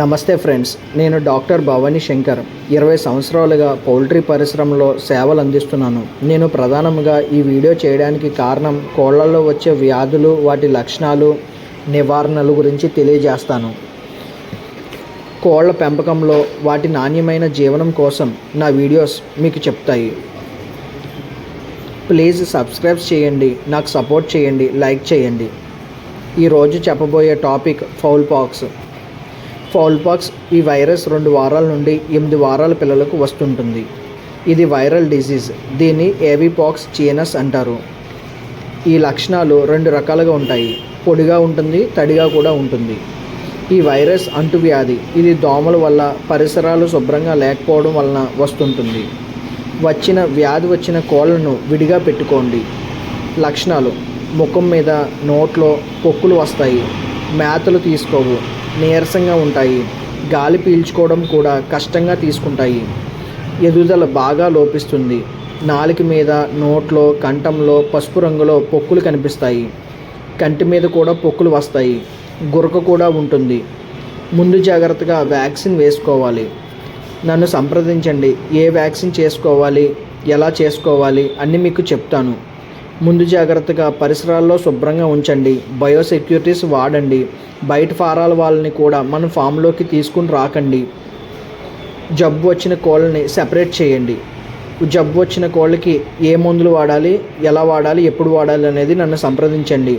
నమస్తే ఫ్రెండ్స్ నేను డాక్టర్ భవానీ శంకర్. ఇరవై సంవత్సరాలుగా పౌల్ట్రీ పరిశ్రమలో సేవలు అందిస్తున్నాను. నేను ప్రధానంగా ఈ వీడియో చేయడానికి కారణం కోళ్ళలో వచ్చే వ్యాధులు వాటి లక్షణాలు నివారణలు గురించి తెలియజేస్తాను. కోళ్ళ పెంపకంలో వాటి నాణ్యమైన జీవనం కోసం నా వీడియోస్ మీకు చెప్తాయి. ప్లీజ్ సబ్స్క్రైబ్ చేయండి నాకు సపోర్ట్ చేయండి లైక్ చేయండి. ఈరోజు చెప్పబోయే topic fowl pox. Fowl pox ఈ వైరస్ రెండు వారాల నుండి ఎనిమిది వారాల పిల్లలకు వస్తుంటుంది. ఇది వైరల్ డిసీజ్ దీన్ని ఏవిపాక్స్ చీనస్ అంటారు. ఈ లక్షణాలు రెండు రకాలుగా ఉంటాయి. పొడిగా ఉంటుంది తడిగా కూడా ఉంటుంది. ఈ వైరస్ అంటువ్యాధి. ఇది దోమల వల్ల పరిసరాలు శుభ్రంగా లేకపోవడం వలన వస్తుంటుంది. వచ్చిన వ్యాధి వచ్చిన కోళ్ళను విడిగా పెట్టుకోండి. లక్షణాలు. ముఖం మీద నోట్లో పొక్కులు వస్తాయి. మేతలు తీసుకోవు. నీరసంగా ఉంటాయి. గాలి పీల్చుకోవడం కూడా కష్టంగా తీసుకుంటాయి. ఎదుగుదల బాగా లోపిస్తుంది. నాలుక మీద నోట్లో కంఠంలో పసుపు రంగులో పొక్కులు కనిపిస్తాయి. కంటి మీద కూడా పొక్కులు వస్తాయి. గురక కూడా ఉంటుంది. ముందు జాగ్రత్తగా వ్యాక్సిన్ వేసుకోవాలి. నన్ను సంప్రదించండి. ఏ వ్యాక్సిన్ చేసుకోవాలి? ఎలా చేసుకోవాలి? అన్నీ మీకు చెప్తాను. ముందు జాగ్రత్తగా పరిసరాల్లో శుభ్రంగా ఉంచండి. బయోసెక్యూరిటీస్ వాడండి. బయట ఫారాల వాళ్ళని కూడా మన ఫామ్లోకి తీసుకుని రాకండి. జబ్బు వచ్చిన కోళ్ళని సెపరేట్ చేయండి. జబ్బు వచ్చిన కోళ్ళకి ఏ మందులు వాడాలి? ఎలా వాడాలి? ఎప్పుడు వాడాలి అనేది నన్ను సంప్రదించండి.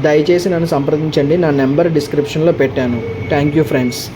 దయచేసి నన్ను సంప్రదించండి. నా నెంబర్ డిస్క్రిప్షన్లో పెట్టాను. Thank you friends.